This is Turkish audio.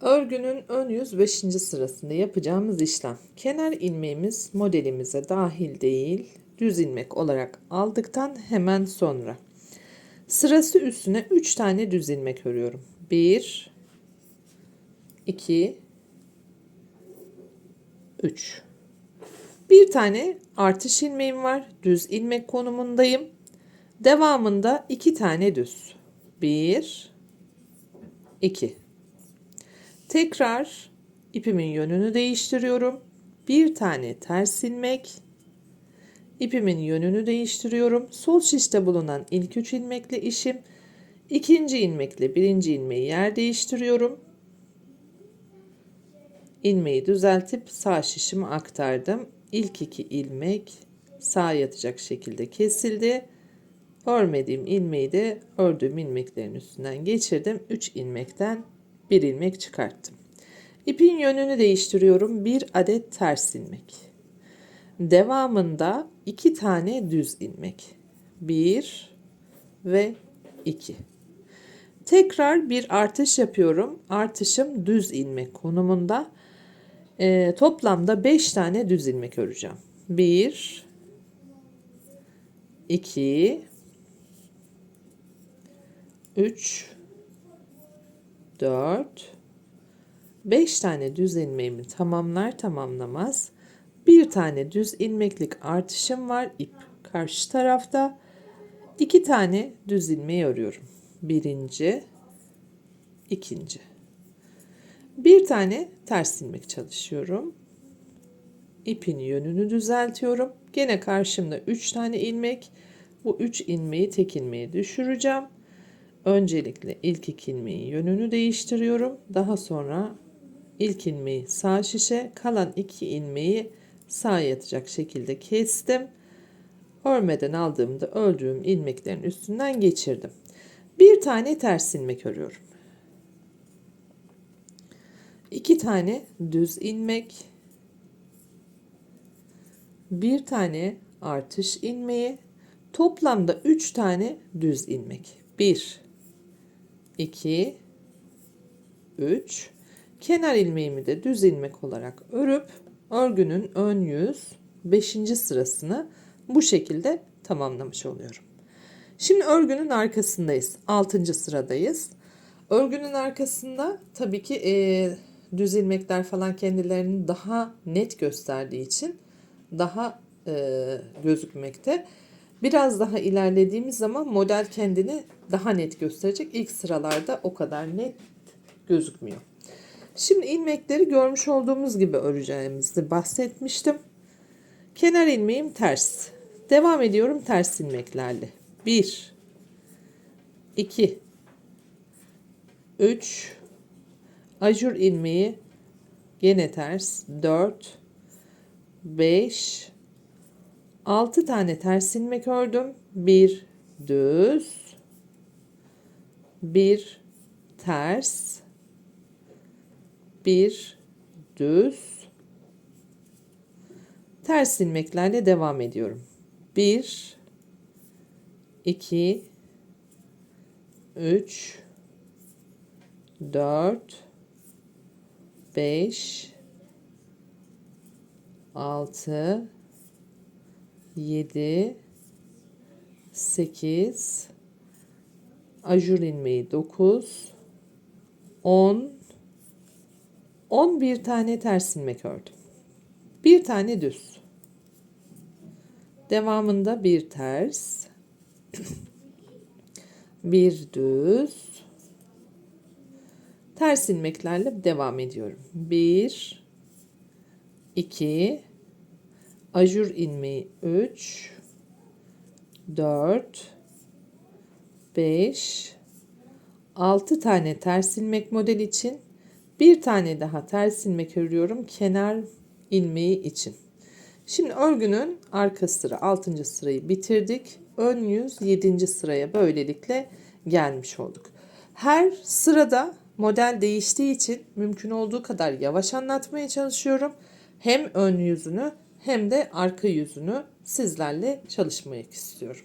Örgünün ön yüz 5. sırasında yapacağımız işlem. Kenar ilmeğimiz modelimize dahil değil, düz ilmek olarak aldıktan hemen sonra. Sırası üstüne 3 tane düz ilmek örüyorum. 1 2 3 Bir tane artış ilmeğim var. Düz ilmek konumundayım. Devamında 2 tane düz. 1 2 Tekrar ipimin yönünü değiştiriyorum. Bir tane ters ilmek. İpimin yönünü değiştiriyorum. Sol şişte bulunan ilk üç ilmekle işim. İkinci ilmekle birinci ilmeği yer değiştiriyorum. İlmeği düzeltip sağ şişime aktardım. İlk iki ilmek sağ yatacak şekilde kesildi. Örmediğim ilmeği de ördüğüm ilmeklerin üstünden geçirdim. 3 ilmekten bir ilmek çıkarttım. İpin yönünü değiştiriyorum. Bir adet ters ilmek. Devamında iki tane düz ilmek. Bir ve iki. Tekrar bir artış yapıyorum. Artışım düz ilmek konumunda. Ee, toplamda 5 tane düz ilmek öreceğim. 1 2 3 4 5 tane düz ilmeğimi tamamlar tamamlamaz bir tane düz ilmeklik artışım var ip karşı tarafta. İki tane düz ilmeği örüyorum birinci ikinci. Bir tane ters ilmek çalışıyorum. İpin yönünü düzeltiyorum. Gene karşımda 3 tane ilmek bu 3 ilmeği tek ilmeğe düşüreceğim Öncelikle ilk iki ilmeğin yönünü değiştiriyorum. Daha sonra ilk ilmeği sağ şişe, kalan iki ilmeği sağ yatacak şekilde kestim. Örmeden aldığımda öldüğüm ilmeklerin üstünden geçirdim. Bir tane ters ilmek örüyorum. İki tane düz ilmek. Bir tane artış ilmeği. Toplamda üç tane düz ilmek. Bir, 2 3 kenar ilmeğimi de düz ilmek olarak örüp örgünün ön yüz 5. sırasını bu şekilde tamamlamış oluyorum. Şimdi örgünün arkasındayız. 6. sıradayız. Örgünün arkasında tabii ki e, düz ilmekler falan kendilerini daha net gösterdiği için daha e, gözükmekte. Biraz daha ilerlediğimiz zaman model kendini daha net gösterecek. İlk sıralarda o kadar net gözükmüyor. Şimdi ilmekleri görmüş olduğumuz gibi öreceğimizi bahsetmiştim. Kenar ilmeğim ters. Devam ediyorum ters ilmeklerle. 1 2 3 ajur ilmeği gene ters 4 5 6 tane ters ilmek ördüm. Bir düz, bir ters, bir düz, ters ilmeklerle devam ediyorum. 1 2 3 4 5 6 7 8 ajur ilmeği 9 10 11 tane ters ilmek ördüm. Bir tane düz. Devamında bir ters. bir düz. Ters ilmeklerle devam ediyorum. 1 2 ajur ilmeği 3 4 5 6 tane ters ilmek model için bir tane daha ters ilmek örüyorum kenar ilmeği için. Şimdi örgünün arka sıra 6. sırayı bitirdik. Ön yüz 7. sıraya böylelikle gelmiş olduk. Her sırada model değiştiği için mümkün olduğu kadar yavaş anlatmaya çalışıyorum. Hem ön yüzünü hem de arka yüzünü sizlerle çalışmak istiyorum.